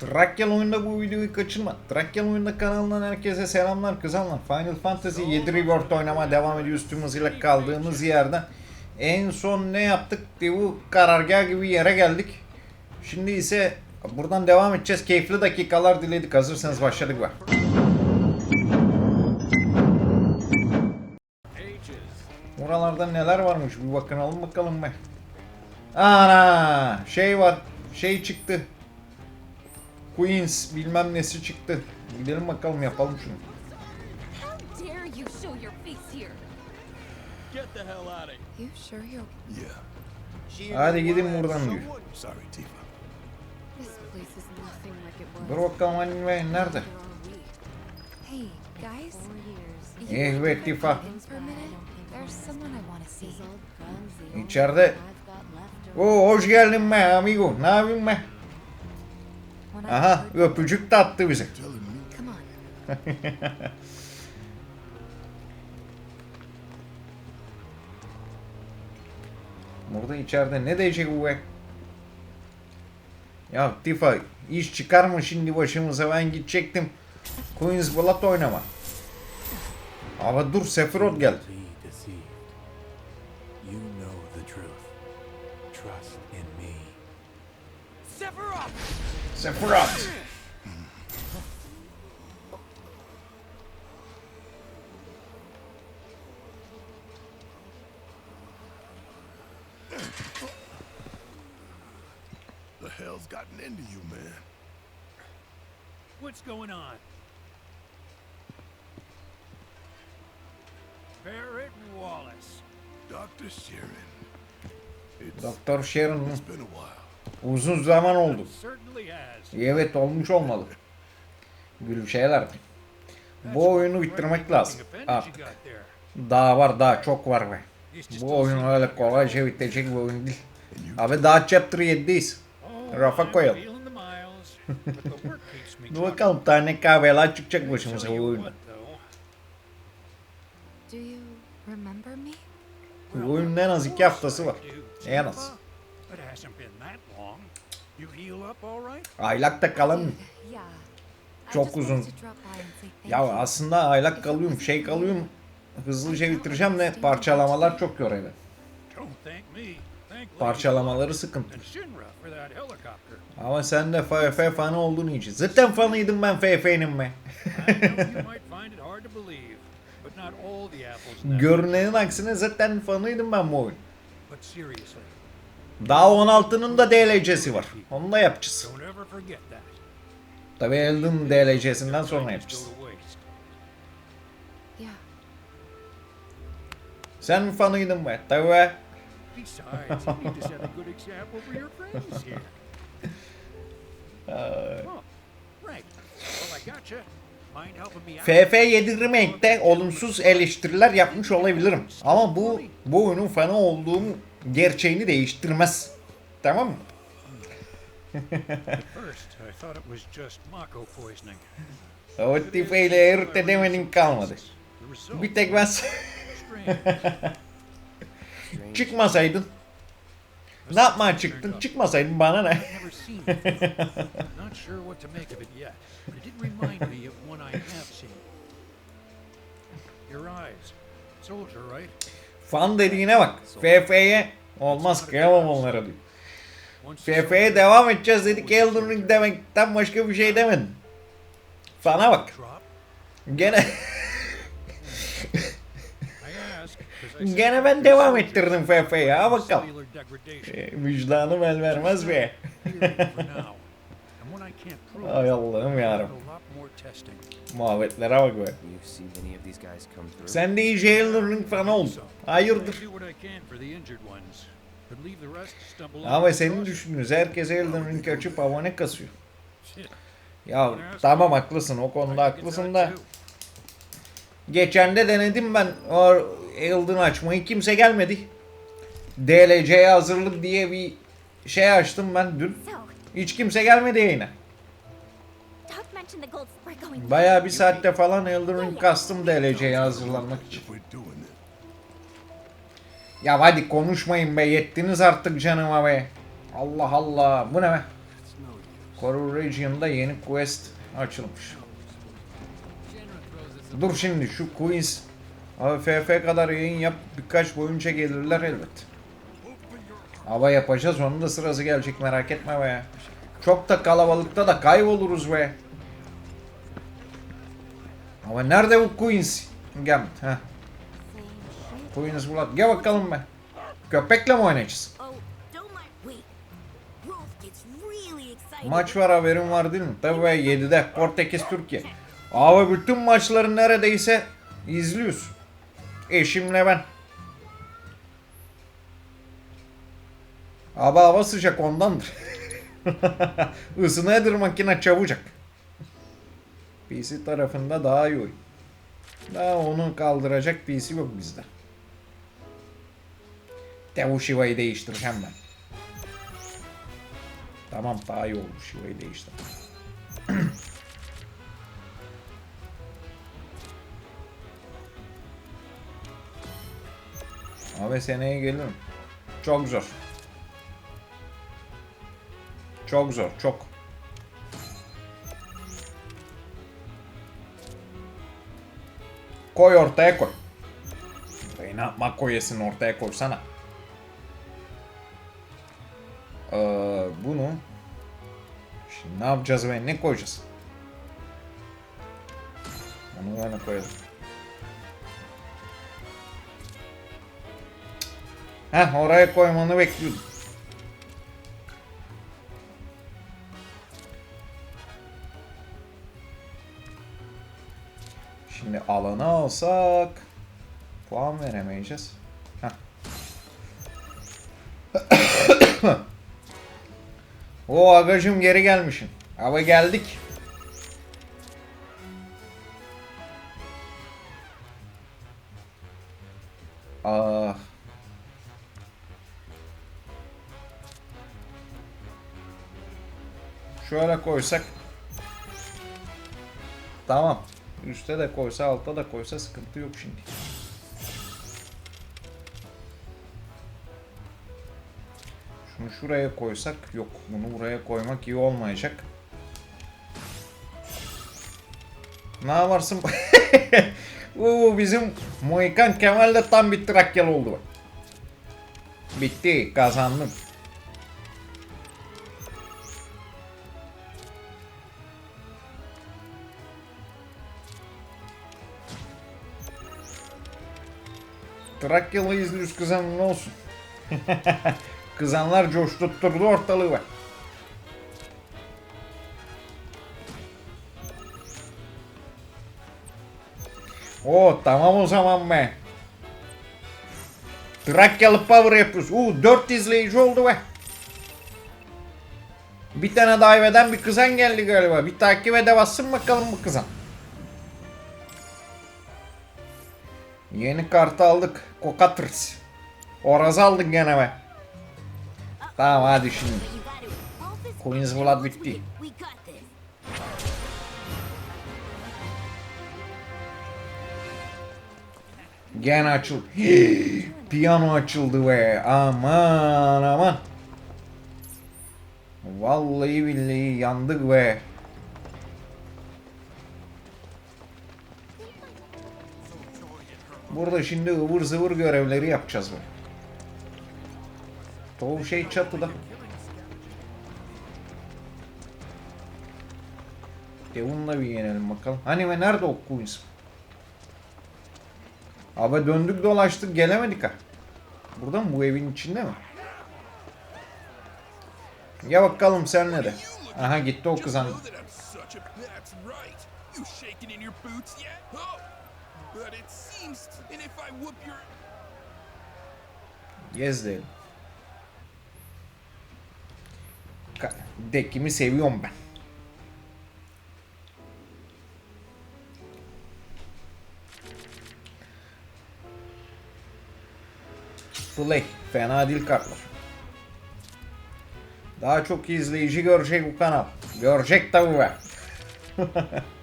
Trakyalı oyunda bu videoyu kaçırma. Trakyalı oyunda kanalından herkese selamlar kızanlar. Final Fantasy 7 Rebirth oynamaya devam ediyoruz tüm hızıyla kaldığımız yerden. En son ne yaptık? Bu karargah gibi yere geldik. Şimdi ise buradan devam edeceğiz. Keyifli dakikalar diledik. Hazırsanız başladık var. Buralarda neler varmış bir bakınalım bakalım be. Ana şey var. Şey çıktı. Queens bilmem nesi çıktı. Gidelim bakalım yapalım şunu. Hadi gidin buradan diyor. Dur bakalım anime nerede? Guys. Eh be Tifa. İçeride. Oo hoş geldin be amigo. Ne yapayım be? Aha öpücük de attı bize. Burada içeride ne diyecek bu be? Ya Tifa iş çıkar mı şimdi başımıza ben gidecektim. Queen's Blood oynama. Ama dur Sephiroth geldi. Sephiroth. the hell's gotten into you, man. What's going on? Barrett Wallace. Dr. Sharon. It's, Doktor Sharon it's been a while. Uzun zaman oldu. Evet olmuş olmalı. Gül şeyler. Bu oyunu bitirmek lazım. Artık. Daha var daha çok var be. Bu oyun öyle kolayca bitecek bir oyun değil. Abi daha chapter 7'deyiz. Rafa koyalım. Dur bakalım tane kahveler çıkacak başımıza bu me? Bu oyunun en az iki haftası var. En az. It hasn't been that long. You heal up all right? Aylakta. I Çok uzun. Ya aslında aylak kalıyorum, şey kalıyorum. Hızlıca bitireceğim de parçalamalar çok yoruyor. beni. Don't thank me. Thank Lady Parçalamaları sıkıntı. and Shinra for that helicopter. Ama sen de FF fanı olduğun için. Zaten fanıydım ben FF'nin be. I know you might find it hard to believe, but not all the apples in that Görünenin aksine zaten fanıydım ben bu oyun. Daha 16'nın da DLC'si var. Onu da yapacağız. Tabii Elden DLC'sinden sonra yapacağız. Sen fanıydın be? Tabii be. Besides, you need to set a good example for your friends here. Right. Well, I gotcha. Mind helping me out? FF7 Remake'de olumsuz eleştiriler yapmış olabilirim. Ama bu bu oyunun fanı olduğum gerçeğini değiştirmez. Tamam mı? O tifeyle erit edemenin kalmadı. Bir tek ben çıkmasaydın. Ne yapmaya çıktın? Çıkmasaydın bana ne? Your eyes. Soldier, right? Fan dediğine bak. FF'ye olmaz kıyamam onlara diyor. FF'ye devam edeceğiz dedik Elden Ring demekten başka bir şey demedin. Fana bak. Gene gene ben devam ettirdim FF'ye. Ha bakalım. cellular degradation. E, vicdanım el vermez be. Ay Allah'ım yarabbim. Muhabbetlere bak be. Sen de Elden Ring fanı oldun. Hayırdır? Ama senin düşünüyoruz. Herkes Elden Ring açıp abone kasıyor. Ya tamam haklısın o konuda haklısın da. Geçen de denedim ben o Elden açmayı kimse gelmedi. DLC'ye hazırlık diye bir şey açtım ben dün. Hiç kimse gelmedi yayına. Bayağı bir saatte falan Elden Ring kastım DLC'ye hazırlanmak için. Ya hadi konuşmayın be yettiniz artık canıma be. Allah Allah bu ne be? Coral Region'da yeni quest açılmış. Dur şimdi şu Queens abi FF kadar yayın yap birkaç boyunca gelirler elbet. Hava yapacağız onun da sırası gelecek merak etme be. Çok da kalabalıkta da kayboluruz be. Ama nerede bu Queens? Gel. Heh. Queens Blood. Gel bakalım be. Köpekle mi oynayacağız? Maç var haberin var değil mi? Tabii be 7'de Portekiz Türkiye. Abi bütün maçları neredeyse izliyoruz. Eşimle ben. Abi hava sıcak ondandır. Isınıyordur makine çabucak. PC tarafında daha iyi oyun. Daha onu kaldıracak PC yok bizde. Devu Shiva'yı değiştireceğim ben. Tamam daha iyi oldu Shiva'yı değiştir. Abi seneye gelirim. Çok zor. Çok zor, çok. Koy ortaya koy. Reyna Makoyes'in ortaya koysana. Ee, bunu Şimdi ne yapacağız ve ne koyacağız? Onu böyle koyalım. Heh oraya koymanı bekliyordum. Şimdi alanı alsak puan veremeyeceğiz. O agacım geri gelmişsin. Ama geldik. Ah. Şöyle koysak. Tamam. Üste de koysa altta da koysa sıkıntı yok şimdi. Şunu şuraya koysak yok. Bunu buraya koymak iyi olmayacak. Ne yaparsın? Oo, bizim Mohikan Kemal de tam bir Trakyalı oldu. Bitti. Kazandım. Trakyalı izliyoruz kızım ne olsun. Kızanlar coşturtturdu ortalığı bak. Oo tamam o zaman be. Trakyalı power yapıyoruz. Uuu 4 izleyici oldu be. Bir tane dive eden bir kızan geldi galiba. Bir takip ede bassın bakalım bu kızan. Yeni kartı aldık. Kokatrs. Oraz aldık gene be. Tamam hadi şimdi. Queen's Blood bitti. Gene açıldı. Piyano açıldı be. Aman aman. Vallahi billahi yandık be. Burada şimdi ıvır zıvır görevleri yapacağız be. Çoğu şey çatıda. Devon'la bir yenelim bakalım. Hani ve nerede o Queens? Abi döndük dolaştık gelemedik ha. Burada mı bu evin içinde mi? Ya bakalım sen ne de. Aha gitti o kızan. But it seems, and if I whoop your Gezdi. Ka- Dekimi seviyorum ben. Play. Fena değil kartlar. Daha çok izleyici görecek bu kanal. Görecek tabi be.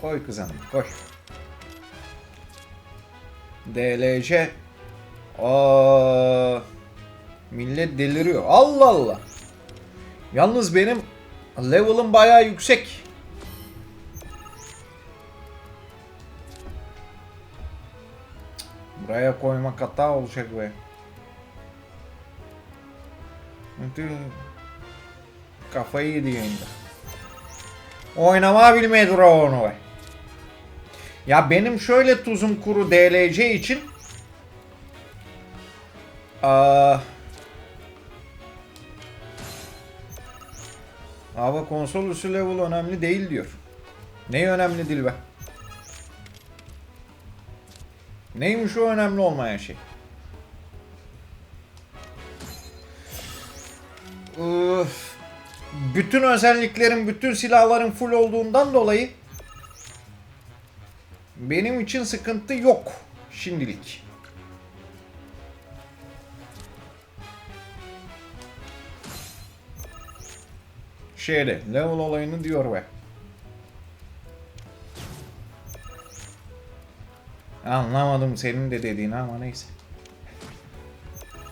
koy kızım koy. DLC Aa, Millet deliriyor. Allah Allah. Yalnız benim level'ım bayağı yüksek. Buraya koymak hata olacak be. Kafayı yedi yayında. Oynama bilmedi onu be. Ya benim şöyle tuzum kuru DLC için Aa, Hava konsol üstü level önemli değil diyor. Ne önemli değil be? Neymiş o önemli olmayan şey? Üf. Bütün özelliklerin, bütün silahların full olduğundan dolayı benim için sıkıntı yok şimdilik. Şeyde, level olayını diyor be. Anlamadım senin de dediğini ama neyse.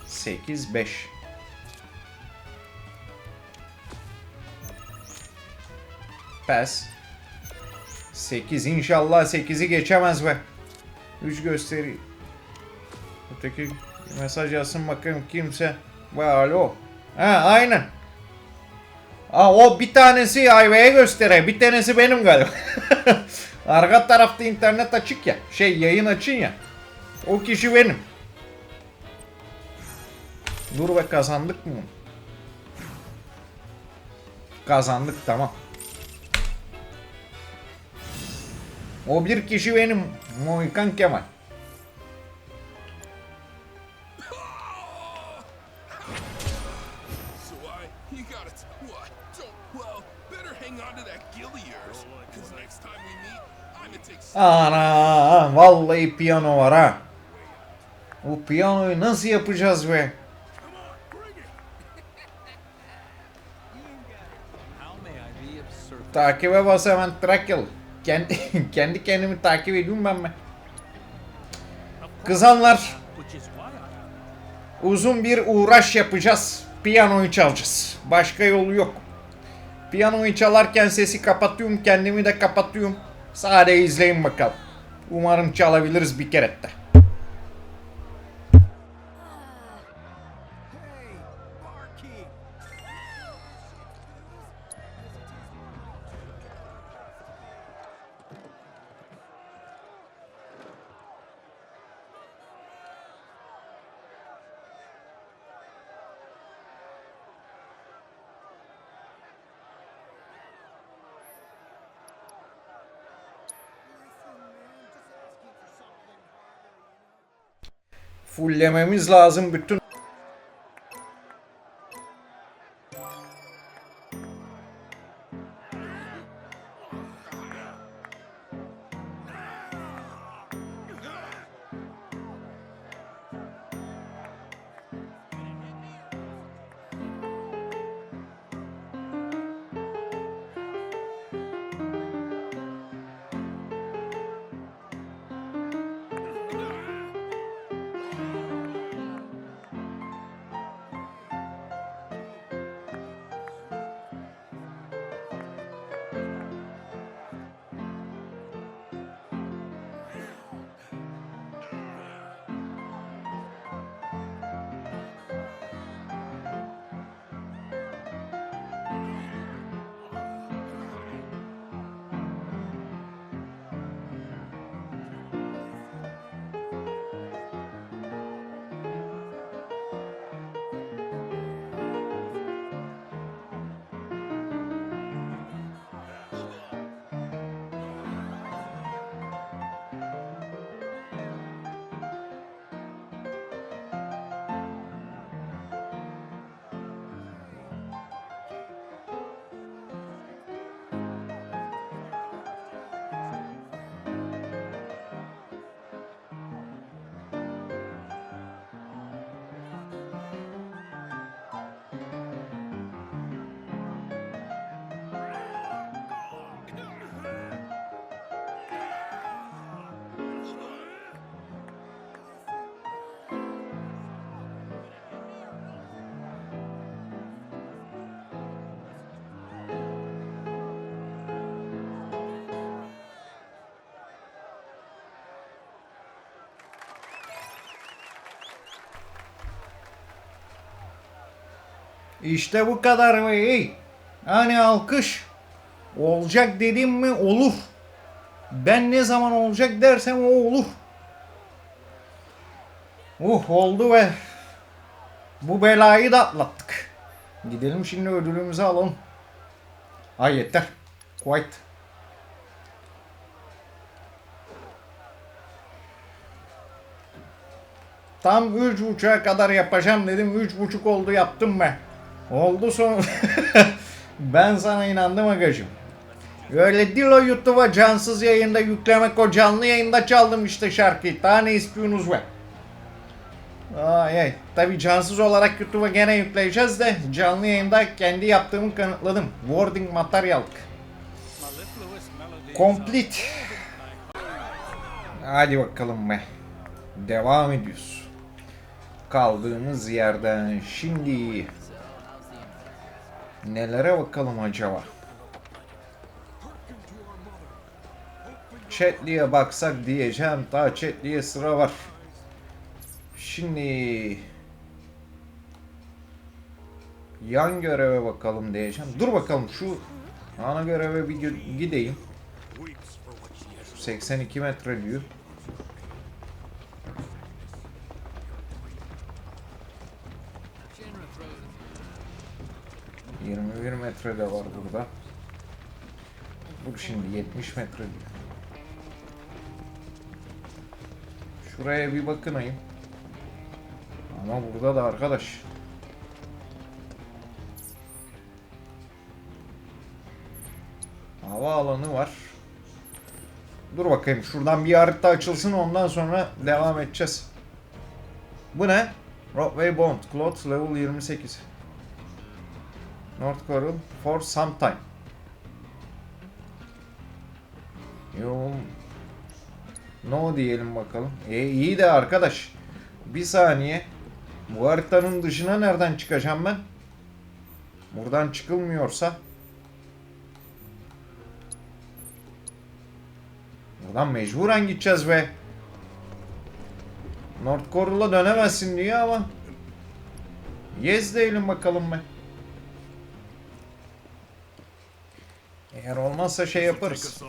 8 5 Pes 8 inşallah 8'i geçemez be. 3 gösteri. Öteki mesaj yazsın bakayım kimse. Ve alo. Ha aynen. Aa, o bir tanesi ayvaya göstere. Bir tanesi benim galiba. Arka tarafta internet açık ya. Şey yayın açın ya. O kişi benim. Dur be kazandık mı? Kazandık tamam. We meet, I'm gonna take some Ana vallahi piyano var ha. Bu piyanoyu nasıl yapacağız be? Takibe bas hemen Trakyalı. Kendi, kendi kendimi takip ediyorum ben be. Kızanlar uzun bir uğraş yapacağız. Piyanoyu çalacağız. Başka yolu yok. Piyanoyu çalarken sesi kapatıyorum, kendimi de kapatıyorum. Sadece izleyin bakalım. Umarım çalabiliriz bir kere de. Fullememiz lazım bütün İşte bu kadar be. ey. Hani alkış. Olacak dedim mi olur. Ben ne zaman olacak dersem o olur. Uh oldu ve bu belayı da atlattık. Gidelim şimdi ödülümüzü alalım. Ay yeter. Quite. Tam üç buçuğa kadar yapacağım dedim. Üç buçuk oldu yaptım ben. Oldu son. ben sana inandım agacım. Öyle değil o YouTube'a cansız yayında yüklemek o canlı yayında çaldım işte şarkıyı. Daha ne istiyorsunuz be? Ay ay. Tabi cansız olarak YouTube'a gene yükleyeceğiz de canlı yayında kendi yaptığımı kanıtladım. Wording materyallık. Complete. Hadi bakalım be. Devam ediyoruz. Kaldığımız yerden şimdi nelere bakalım acaba? Chatli'ye baksak diyeceğim. Daha Chatli'ye sıra var. Şimdi yan göreve bakalım diyeceğim. Dur bakalım şu ana göreve bir gideyim. 82 metre diyor. ...21 metre de var burada. Dur şimdi 70 metre diyor. Şuraya bir bakınayım. Ama burada da arkadaş. Hava alanı var. Dur bakayım şuradan bir harita açılsın ondan sonra devam edeceğiz. Bu ne? Roadway Bond. Clothes level 28. North Coral for some time. Yo. No diyelim bakalım. E iyi de arkadaş. Bir saniye. Bu haritanın dışına nereden çıkacağım ben? Buradan çıkılmıyorsa. Buradan mecburen gideceğiz be. North Coral'a dönemezsin diyor ama. Yes diyelim bakalım be. Eğer olmazsa şey yaparız.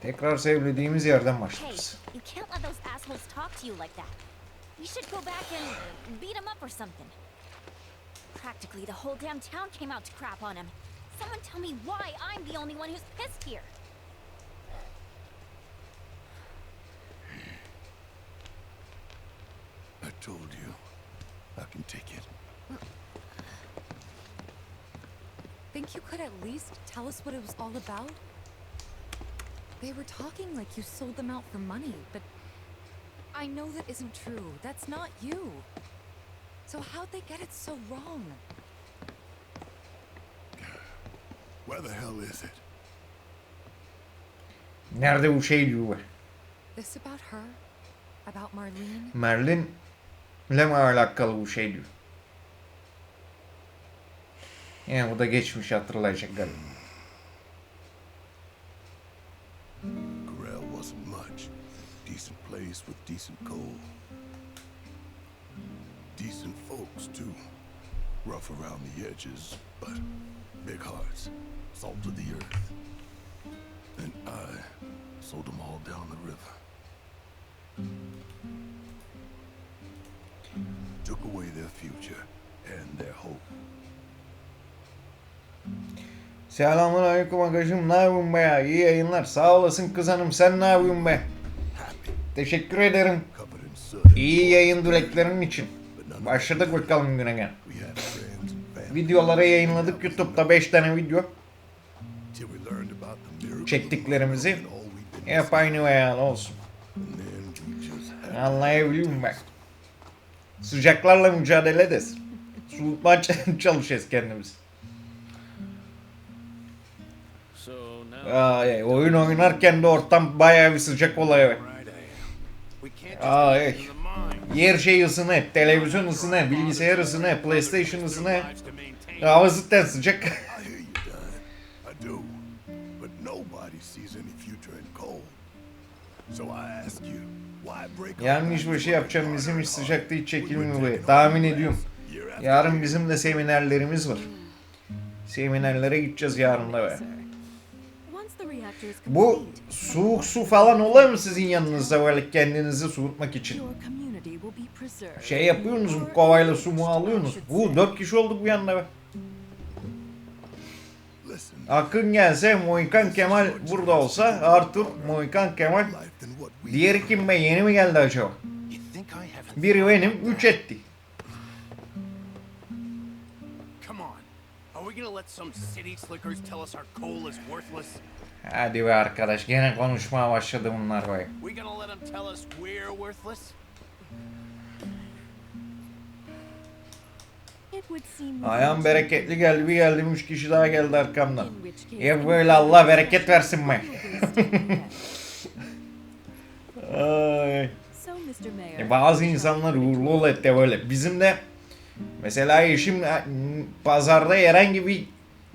Tekrar sevlediğimiz yerden başlarız. you should go back and beat them up or something. Practically the whole damn town came out to crap on him. Someone tell me why I'm the only one who's pissed here. I told you. I can take it. Think you could at least tell us what it was all about? They were talking like you sold them out for money, but I know that isn't true. That's not you. So how'd they get it so wrong? Where the hell is it? Nerede bu şey diyor. This about her? About Marlene? Merlin ile mi alakalı bu şey diyor. Yani bu da geçmiş hatırlayacak galiba. Corral wasn't much. Decent place with decent coal. Decent folks, too. Rough around the edges, but big hearts. Salt of the earth. And I sold them all down the river. Took away their future and their hope. Selamun aleyküm agacım ne yapıyorsun be ya? İyi yayınlar. Sağ olasın kız hanım sen ne yapıyorsun be? Teşekkür ederim. İyi yayın dileklerin için. Başladık bakalım güne gel. Videoları yayınladık YouTube'da 5 tane video. Çektiklerimizi hep aynı veya olsun. And then we just had Anlayabiliyor musun bak? Sıcaklarla mücadele ederiz. Soğutmaya çalışıyoruz kendimiz. Ay, ay, oyun oynarken de ortam bayağı bir sıcak oluyor. mine. Yer şey ısını, televizyon ısını, bilgisayar ısını, PlayStation ısını. Lives to maintain. Hava cidden sıcak. I hear you, Don. I do. But nobody sees any future in coal. So I ask you, why break our Yanlış bir backs şey yapacağım bizim hiç harder sıcakta hiç çekilmiyor it Tahmin ediyorum. Yarın bizim de seminerlerimiz var. Seminerlere gideceğiz yarın da be. Bu complete, soğuk su falan oluyor mu sizin yanınızda böyle kendinizi soğutmak için? your community will be preserved. Şey yapıyorsunuz mu? Kovayla su mu alıyorsunuz? Bu dört kişi olduk bu yanında be. Akın gelse Moikan Kemal burada olsa Arthur, Moikan Kemal. Diğeri kim be? Yeni mi geldi acaba? Biri benim, üç etti. Hadi be arkadaş gene konuşmaya başladı bunlar be. We gonna let them tell us we're worthless? It would seem Ayağım bereketli geldi bir geldim üç kişi daha geldi arkamdan. Hep böyle Allah bereket versin be. Ay. E, bazı insanlar uğurlu ol etti böyle. Bizim de mesela eşim e, pazarda herhangi bir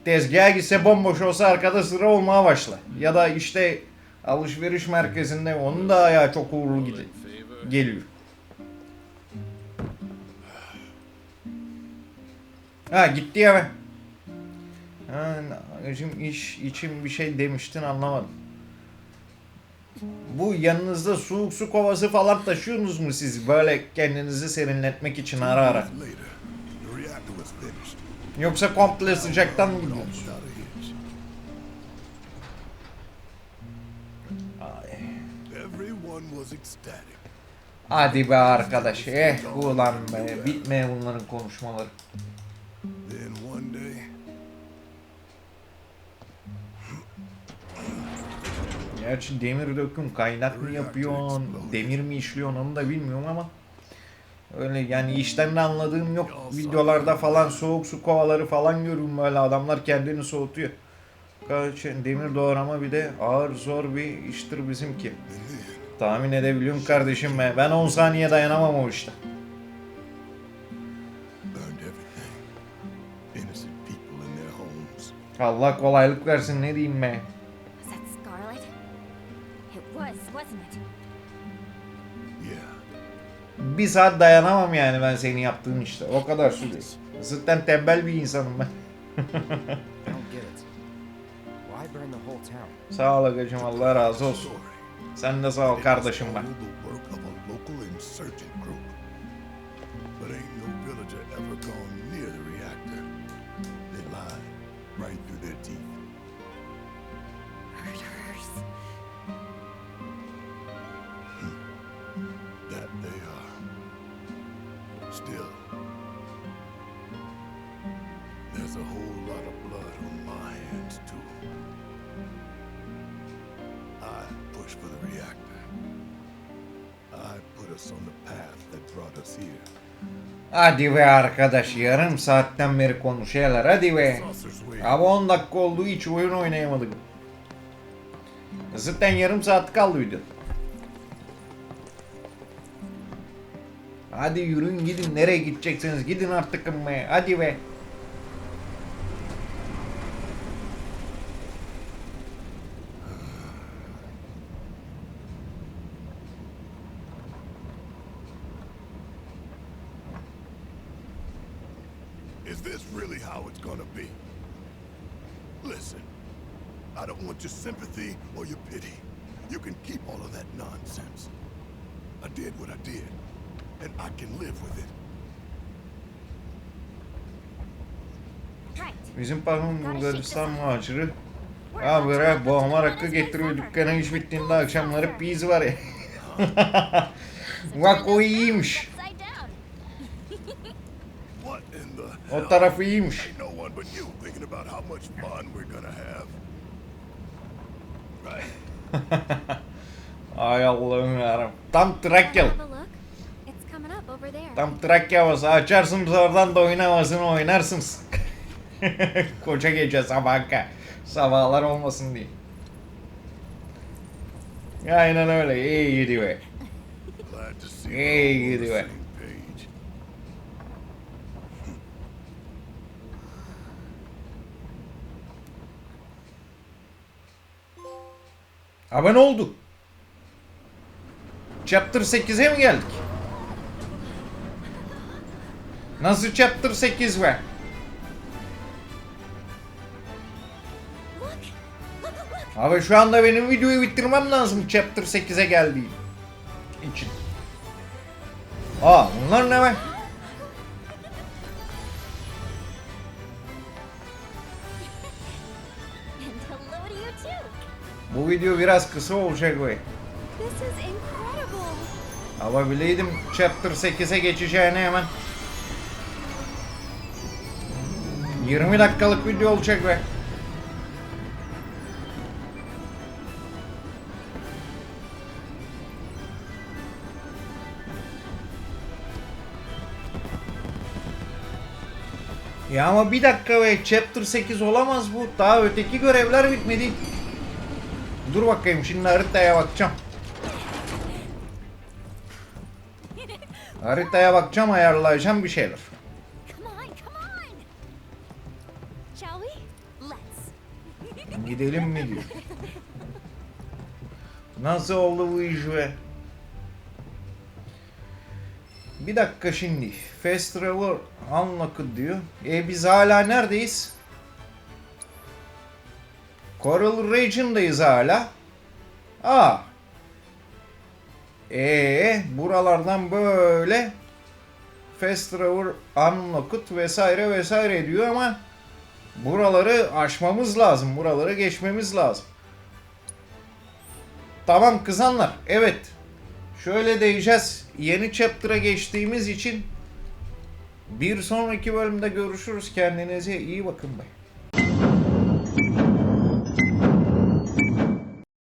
tezgaha gitse bomboş olsa arkada sıra olmaya başlar. Ya da işte alışveriş merkezinde onun da ayağı çok uğurlu gidiyor. Geliyor. Ha gitti ya be. Ha, şimdi iş için bir şey demiştin anlamadım. Bu yanınızda soğuk su kovası falan taşıyorsunuz mu siz böyle kendinizi serinletmek için ara ara? Yoksa komple sıcaktan mı ecstatic. Hadi be arkadaş eh ulan be bitmeye bunların konuşmaları. Gerçi demir döküm kaynak mı yapıyorsun, demir mi işliyorsun onu da bilmiyorum ama öyle yani işten de anladığım yok. Videolarda falan soğuk su kovaları falan görüyorum böyle adamlar kendini soğutuyor. Kaç- Demir doğrama bir de ağır zor bir iştir bizimki. Tahmin edebiliyorum kardeşim be. Ben 10 saniye dayanamam o işte. burned everything. Innocent people in their homes. Allah kolaylık versin ne diyeyim be. Was that Scarlet? It was, wasn't it? Bir saat dayanamam yani ben senin yaptığın işte. O kadar süre. Zaten tembel bir insanım ben. Sağ ol agacım Allah razı olsun. Sen de sağ ol kardeşim ben. Hadi be arkadaş yarım saatten beri konuşuyorlar hadi be. Abi 10 dakika oldu hiç oyun oynayamadık. Zaten yarım saat kaldı video. Hadi yürüyün gidin nereye gideceksiniz gidin artık be hadi be. Is this really how it's gonna be? Listen, I don't want your sympathy or your pity. You can keep all of that nonsense. I did what I did, and I can live with it. Right. Bizim patron Bulgaristan muhaciri. Abi bre boğma rakı getiriyor dükkana iş bittiğinde akşamları pizza var ya. Bak o iyiymiş. O tarafı iyiymiş. Ay Allah'ım yarabbim. Tam Trakya. Have a look. It's coming up over there. Tam Trakya havası. Açarsınız oradan da oyun havasını oynarsınız. Koca gece sabah. Sabahlar olmasın diye. Aynen öyle. İyi gidiyor. The gidiyor. same page. Ama ne oldu? Chapter 8'e mi geldik? Nasıl chapter 8 be? Abi şu anda benim videoyu bitirmem lazım chapter 8'e geldiği için. Aa bunlar ne be? Bu video biraz kısa olacak be. Ama bileydim chapter 8'e geçeceğini hemen. 20 dakikalık video olacak be. Ya ama bir dakika be chapter 8 olamaz bu. Daha öteki görevler bitmedi. Dur bakayım şimdi haritaya bakacağım. Haritaya bakacağım ayarlayacağım bir şeyler. Gidelim mi diyor. Nasıl oldu bu iş be? Bir dakika şimdi. Fast Travel Unlocked diyor. E biz hala neredeyiz? Coral Region'dayız hala. Aa. E buralardan böyle Fast Travel Unlocked vesaire vesaire diyor ama Buraları aşmamız lazım. Buraları geçmemiz lazım. Tamam kızanlar. Evet. Şöyle diyeceğiz. Yeni chapter'a geçtiğimiz için bir sonraki bölümde görüşürüz. Kendinize iyi bakın be.